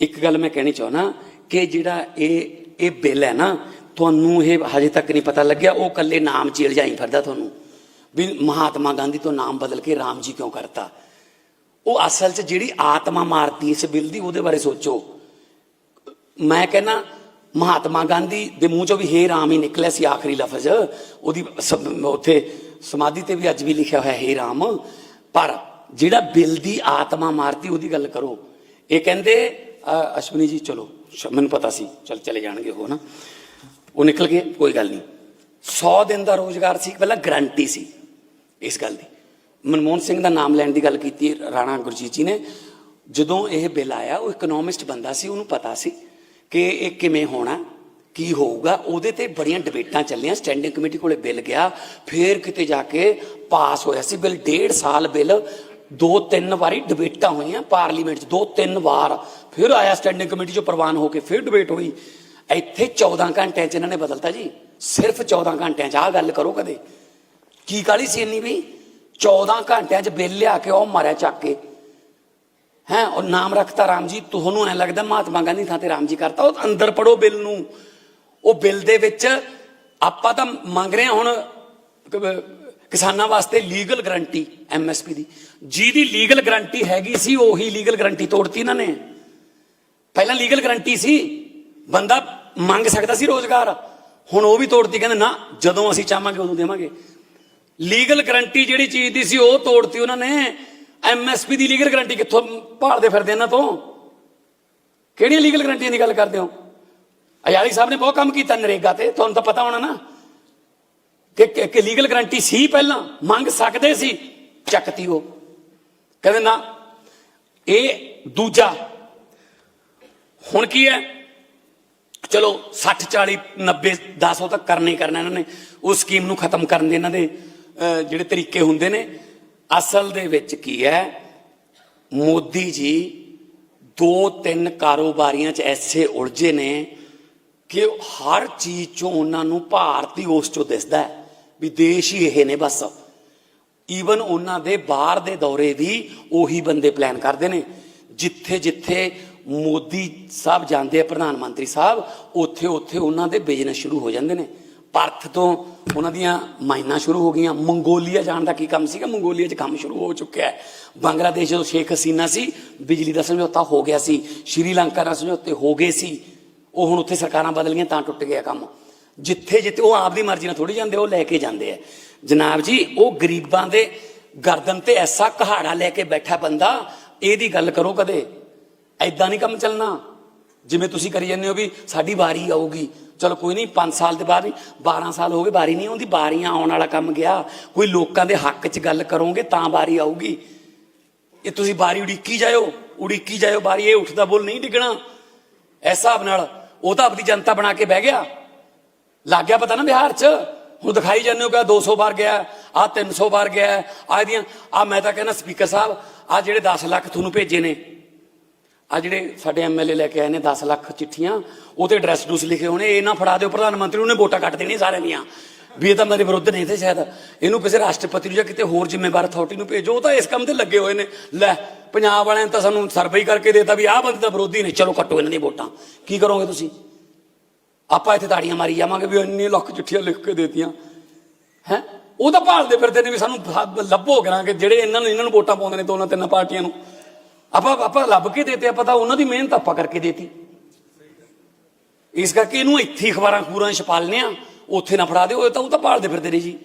ਇੱਕ ਗੱਲ ਮੈਂ ਕਹਿਣੀ ਚਾਹਣਾ ਕਿ ਜਿਹੜਾ ਇਹ ਇਹ ਬਿੱਲ ਹੈ ਨਾ, ਤੁਹਾਨੂੰ ਇਹ ਹਜੇ ਤੱਕ ਨਹੀਂ ਪਤਾ ਲੱਗਿਆ, ਉਹ ਕੱਲੇ ਨਾਮ ਚ ਹੀ ਫਿਰਦਾ ਤੁਹਾਨੂੰ। ਵੀ ਮਹਾਤਮਾ ਗਾਂਧੀ ਤੋਂ ਨਾਮ ਬਦਲ ਕੇ ਰਾਮ ਜੀ ਕਿਉਂ ਕਰਤਾ? ਉਹ ਅਸਲ 'ਚ ਜਿਹੜੀ ਆਤਮਾ ਮਾਰਤੀ ਇਸ ਬਿੱਲ ਦੀ, ਉਹਦੇ ਬਾਰੇ ਸੋਚੋ। ਮੈਂ ਕਹਿੰਨਾ ਮਹਾਤਮਾ ਗਾਂਧੀ ਦੇ ਮੂੰਹ ਚੋਂ ਵੀ ਹੇ ਰਾਮ ਹੀ ਨਿਕਲਿਆ ਸੀ ਆਖਰੀ ਲਫ਼ਜ਼। ਉਹਦੀ ਉੱਥੇ ਸਮਾਧੀ ਤੇ ਵੀ ਅੱਜ ਵੀ ਲਿਖਿਆ ਹੋਇਆ ਹੇ ਰਾਮ। ਪਰ ਜਿਹੜਾ ਬਿੱਲ ਦੀ ਆਤਮਾ ਮਾਰਤੀ, ਉਹਦੀ ਗੱਲ ਕਰੋ। ਇਹ ਕਹਿੰਦੇ ਅਸ਼ਵਨੀ ਜੀ, ਚਲੋ ਮੈਨੂੰ ਪਤਾ ਸੀ, ਚਲ ਚਲੇ ਜਾਣਗੇ ਉਹ ਨਾ ਉਹ ਨਿਕਲ ਗਏ, ਕੋਈ ਗੱਲ ਨਹੀਂ। 100 ਦਿਨ ਦਾ ਰੋਜ਼ਗਾਰ ਸੀ ਪਹਿਲਾਂ ਗਰੰਟੀ ਸੀ ਇਸ ਗੱਲ ਦੀ। ਮਨਮੋਹਨ ਸਿੰਘ ਦਾ ਨਾਮ ਲੈਣ ਦੀ ਗੱਲ ਕੀਤੀ, ਰਾਣਾ ਗੁਰਜੀਤ ਜੀ ਨੇ। ਜਦੋਂ ਇਹ ਬਿੱਲ ਆਇਆ, ਉਹ ਇਕਨੋਮਿਸਟ ਬੰਦਾ ਸੀ, ਉਹਨੂੰ ਪਤਾ ਸੀ ਕਿ ਇਹ ਕਿਵੇਂ ਹੋਣਾ, ਕੀ ਹੋਊਗਾ। ਉਹਦੇ ਤੇ ਬੜੀਆਂ ਡਿਬੇਟਾਂ ਚੱਲੀਆਂ ਸਟੈਂਡਿੰਗ ਕਮੇਟੀ ਕੋਲੇ ਬਿੱਲ ਗਿਆ। ਫੇਰ ਕਿਤੇ ਜਾ ਕੇ ਪਾਸ ਹੋਇਆ ਸੀ ਬਿੱਲ, ਡੇਢ ਸਾਲ ਬਿੱਲ। ਦੋ ਤਿੰਨ ਵਾਰੀ ਡਿਬੇਟਾਂ ਹੋਈਆਂ ਪਾਰਲੀਮੈਂਟ 'ਚ ਦੋ ਤਿੰਨ ਵਾਰ। ਫਿਰ ਆਇਆ ਸਟੈਂਡਿੰਗ ਕਮੇਟੀ 'ਚੋਂ ਪ੍ਰਵਾਨ ਹੋ ਕੇ ਫਿਰ ਡਿਬੇਟ ਹੋਈ। ਇੱਥੇ 14 ਘੰਟਿਆਂ 'ਚ ਇਹਨਾਂ ਨੇ ਬਦਲਤਾ ਜੀ। ਸਿਰਫ 14 ਘੰਟਿਆਂ 'ਚ, ਆਹ ਗੱਲ ਕਰੋ ਕਦੇ। ਕੀ ਕਾਲੀ ਸੀ ਇੰਨੀ ਵੀ? 14 ਘੰਟਿਆਂ 'ਚ ਬਿੱਲ ਲਿਆ ਕੇ ਉਹ ਮਾਰਿਆ ਚੱਕ ਕੇ। ਹੈ, ਉਹ ਨਾਮ ਰੱਖਤਾ ਰਾਮ ਜੀ, ਤੁਹਾਨੂੰ ਐ ਲੱਗਦਾ ਮਹਾਤਮਾ ਗਾਂਧੀ ਥਾਂ ਤੇ ਰਾਮ ਜੀ ਕਰਤਾ, ਉਹ ਅੰਦਰ ਪੜੋ ਬਿੱਲ ਨੂੰ। ਉਹ ਬਿੱਲ ਦੇ ਵਿੱਚ ਆਪਾਂ ਤਾਂ ਮੰਗ ਰਹੇ ਹਾਂ ਹੁਣ ਕਿਸਾਨਾਂ ਵਾਸਤੇ ਲੀਗਲ ਗਰੰਟੀ ਐਮਐਸਪੀ ਦੀ ਜਿਹਦੀ ਲੀਗਲ ਗਰੰਟੀ ਹੈਗੀ ਸੀ ਉਹੀ ਲੀਗਲ ਗਰੰਟੀ ਤੋੜਤੀ ਇਹਨਾਂ ਨੇ ਪਹਿਲਾਂ ਲੀਗਲ ਗਰੰਟੀ ਸੀ ਬੰਦਾ ਮੰਗ ਸਕਦਾ ਸੀ ਰੋਜ਼ਗਾਰ ਹੁਣ ਉਹ ਵੀ ਤੋੜਤੀ ਕਹਿੰਦੇ ਨਾ ਜਦੋਂ ਅਸੀਂ ਚਾਹਾਂਗੇ ਉਦੋਂ ਦੇਵਾਂਗੇ ਲੀਗਲ ਗਰੰਟੀ ਜਿਹੜੀ ਚੀਜ਼ ਦੀ ਸੀ ਉਹ ਤੋੜਤੀ ਉਹਨਾਂ ਨੇ ਐਮਐਸਪੀ ਦੀ ਲੀਗਲ ਗਰੰਟੀ ਕਿੱਥੋਂ ਭਾਲਦੇ ਫਿਰਦੇ ਇਹਨਾਂ ਤੋਂ ਕਿਹੜੀਆਂ ਲੀਗਲ ਗਰੰਟੀਆਂ ਦੀ ਗੱਲ ਕਰਦੇ ਹੋ ਅਯਾਲੀ ਸਾਹਿਬ ਨੇ ਬਹੁਤ ਕੰਮ ਕੀਤਾ ਨਰੇਗਾ ਤੇ ਤੁਹਾਨੂੰ ਤਾਂ ਪਤਾ ਹੋਣਾ ਨਾ ਕਿ ਕਿ- ਲੀਗਲ ਗਰੰਟੀ ਸੀ ਪਹਿਲਾਂ? ਮੰਗ ਸਕਦੇ ਸੀ? ਚੱਕਤੀ ਉਹ ਕਹਿੰਦੇ ਨਾ, ਇਹ ਦੂਜਾ। ਹੁਣ ਕੀ ਹੈ? ਚਲੋ 60 40 90 10 ਤੱਕ ਕਰਨਾ ਹੀ ਕਰਨਾ ਇਹਨਾਂ ਨੇ। ਉਸ ਸਕੀਮ ਨੂੰ ਖਤਮ ਕਰਨ ਦੇ ਇਹਨਾਂ ਦੇ ਜਿਹੜੇ ਤਰੀਕੇ ਹੁੰਦੇ ਨੇ। ਅਸਲ ਦੇ ਵਿੱਚ ਕੀ ਹੈ? ਮੋਦੀ ਜੀ ਦੋ ਤਿੰਨ ਕਾਰੋਬਾਰੀਆਂ 'ਚ ਐਸੇ ਉਲਝੇ ਨੇ ਕਿ ਹਰ ਚੀਜ਼ 'ਚੋਂ ਉਹਨਾਂ ਨੂੰ ਭਾਰਤੀ ਉਸ 'ਚੋਂ ਦਿਸਦਾ ਹੈ। ਵੀ ਦੇਸ਼ ਹੀ ਇਹ ਨੇ ਬਸ। ਈਵਨ ਉਹਨਾਂ ਦੇ ਬਾਹਰ ਦੇ ਦੌਰੇ ਵੀ ਉਹੀ ਬੰਦੇ ਪਲਾਨ ਕਰਦੇ ਨੇ। ਜਿੱਥੇ ਜਿੱਥੇ ਮੋਦੀ ਸਾਹਿਬ ਜਾਂਦੇ ਆ, ਪ੍ਰਧਾਨ ਮੰਤਰੀ ਸਾਹਿਬ, ਉੱਥੇ ਉੱਥੇ ਉਹਨਾਂ ਦੇ ਬਿਜ਼ਨਸ ਸ਼ੁਰੂ ਹੋ ਜਾਂਦੇ ਨੇ। ਪਰਥ ਤੋਂ ਉਹਨਾਂ ਦੀਆਂ ਮਾਈਨਾਂ ਸ਼ੁਰੂ ਹੋ ਗਈਆਂ। ਮੰਗੋਲੀਆ ਜਾਣ ਦਾ ਕੀ ਕੰਮ ਸੀਗਾ? ਮੰਗੋਲੀਆ 'ਚ ਕੰਮ ਸ਼ੁਰੂ ਹੋ ਚੁੱਕਿਆ ਹੈ। ਬੰਗਲਾਦੇਸ਼ ਜਦੋਂ ਸ਼ੇਖ ਹਸੀਨਾ ਸੀ, ਬਿਜਲੀ ਦਾ ਸਮਝੌਤਾ ਹੋ ਗਿਆ ਸੀ। ਸ਼੍ਰੀਲੰਕਾ ਨਾਲ ਸਮਝੌਤੇ ਹੋ ਗਏ ਸੀ। ਉਹ ਹੁਣ ਉੱਥੇ ਸਰਕਾਰਾਂ ਬਦਲ ਗਈਆਂ, ਤਾਂ ਟੁੱਟ ਗਿਆ ਕੰਮ। ਜਿੱਥੇ ਜਿੱਥੇ ਉਹ ਆਪਦੀ ਮਰਜ਼ੀ ਨਾਲ ਥੋੜੀ ਜਾਂਦੇ, ਉਹ ਲੈ ਕੇ ਜਾਂਦੇ ਆ। ਜਨਾਬ ਜੀ, ਉਹ ਗਰੀਬਾਂ ਦੇ ਗਰਦਨ ਤੇ ਐਸਾ ਕਹਾੜਾ ਲੈ ਕੇ ਬੈਠਾ ਬੰਦਾ, ਇਹਦੀ ਗੱਲ ਕਰੋ ਕਦੇ। ਐਦਾਂ ਨਹੀਂ ਕੰਮ ਚੱਲਣਾ। ਜਿਵੇਂ ਤੁਸੀਂ ਕਰੀ ਜਾਂਦੇ ਹੋ ਵੀ ਸਾਡੀ ਵਾਰੀ ਆਊਗੀ। ਚਲੋ ਕੋਈ ਨਹੀਂ 5 ਸਾਲ ਦੇ ਬਾਅਦ ਹੀ 12 ਸਾਲ ਹੋ ਗਏ, ਵਾਰੀ ਨਹੀਂ ਆਉਂਦੀ, ਵਾਰੀਆਂ ਆਉਣ ਵਾਲਾ ਕੰਮ ਗਿਆ। ਕੋਈ ਲੋਕਾਂ ਦੇ ਹੱਕ 'ਚ ਗੱਲ ਕਰੋਗੇ ਤਾਂ ਵਾਰੀ ਆਊਗੀ। ਇਹ ਤੁਸੀਂ ਵਾਰੀ ਉਡੀਕੀ ਜਾਇਓ ਉਡੀਕੀ ਜਾਇਓ ਵਾਰੀ, ਇਹ ਉੱਠਦਾ ਬੋਲ ਨਹੀਂ ਡਿੱਗਣਾ। ਇਸ ਹਿਸਾਬ ਨਾਲ ਉਹ ਤਾਂ ਆਪਣੀ ਜਨਤਾ ਬਣਾ ਕੇ ਬਹਿ ਗਿਆ। ਲੱਗ ਗਿਆ ਪਤਾ ਨਾ ਬਿਹਾਰ 'ਚ? ਹੁਣ ਦਿਖਾਈ ਜਾਂਦੇ ਹੋ ਕਿ ਆਹ 200 ਵਾਰ ਗਿਆ ਆ 300 ਵਾਰ ਗਿਆ ਆ ਇਹਦੀਆਂ ਆ ਮੈਂ ਤਾਂ ਕਹਿੰਦਾ ਸਪੀਕਰ ਸਾਹਿਬ ਆ ਜਿਹੜੇ 10 ਲੱਖ ਤੁਹਾਨੂੰ ਭੇਜੇ ਨੇ ਆ ਜਿਹੜੇ ਸਾਡੇ ਐਮਐਲਏ ਲੈ ਕੇ ਆਏ ਨੇ 10 ਲੱਖ ਚਿੱਠੀਆਂ ਉਹਤੇ ਐਡਰੈਸ ਡੂਸ ਲਿਖੇ ਹੋਣੇ, ਇਹ ਨਾ ਫੜਾ ਦਿਓ, ਪ੍ਰਧਾਨ ਮੰਤਰੀ ਉਹਨੇ ਵੋਟਾਂ ਕੱਟ ਦੇਣੀਆਂ ਸਾਰਿਆਂ ਦੀਆਂ। ਵੀ ਇਹ ਤਾਂ ਮੇਰੇ ਵਿਰੁੱਧ ਨਹੀਂ ਤੇ ਸ਼ਾਇਦ। ਇਹਨੂੰ ਕਿਸੇ ਰਾਸ਼ਟਰਪਤੀ ਨੂੰ ਜਾਂ ਕਿਤੇ ਹੋਰ ਜ਼ਿੰਮੇਵਾਰ ਅਥਾਰਟੀ ਨੂੰ ਭੇਜੋ, ਉਹ ਤਾਂ ਇਸ ਕੰਮ ਤੇ ਲੱਗੇ ਹੋਏ ਨੇ। ਲੈ, ਪੰਜਾਬ ਵਾਲਿਆਂ ਨੇ ਤਾਂ ਸਾਨੂੰ ਸਰਵੇ ਕਰਕੇ ਦੇਤਾ ਵੀ ਆਹ ਬੰਦੇ ਤਾਂ ਵਿਰੋਧੀ ਨੇ। ਚਲੋ ਕੱਟੋ ਇਹਨਾਂ ਦੀਆਂ ਵੋਟਾਂ। ਕੀ ਕਰੋਗੇ ਤੁਸੀਂ? ਆਪਾਂ ਇੱਥੇ ਤਾੜੀਆਂ ਮਾਰੀ ਜਾਵਾਂਗੇ ਵੀ ਇੰਨੀ ਲੱਖ ਚਿੱਠੀਆਂ ਲਿਖ ਕੇ ਦੇਤੀਆਂ। ਹੈ? ਉਹ ਤਾਂ ਭਾਲਦੇ ਫਿਰਦੇ ਨੇ ਵੀ ਸਾਨੂੰ ਲੱਭੋ ਕਰਾਂਗੇ, ਜਿਹੜੇ ਇਹਨਾਂ ਨੂੰ ਇਹਨਾਂ ਨੂੰ ਵੋਟਾਂ ਪਾਉਂਦੇ ਨੇ ਦੋਨਾਂ ਤਿੰਨਾਂ ਪਾਰਟੀਆਂ ਨੂੰ। ਆਪਾਂ ਆਪਾਂ ਲੱਭ ਕੇ ਦੇਤੇ, ਆਪਾਂ ਤਾਂ ਉਹਨਾਂ ਦੀ ਮਿਹਨਤ ਆਪਾਂ ਕਰਕੇ ਦੇਤੀ। ਇਸ ਕਰਕੇ ਇਹਨੂੰ ਇੱਥੇ ਹੀ ਅਖਬਾਰਾਂ ਖੂਰਾਂ ਛਪਾਲਨੇ ਆ ਉੱਥੇ ਨਾ ਫੜਾ ਦਿਓ, ਇਹ ਤਾਂ ਉਹ ਤਾਂ ਭਾਲਦੇ ਫਿਰਦੇ ਨੇ ਜੀ।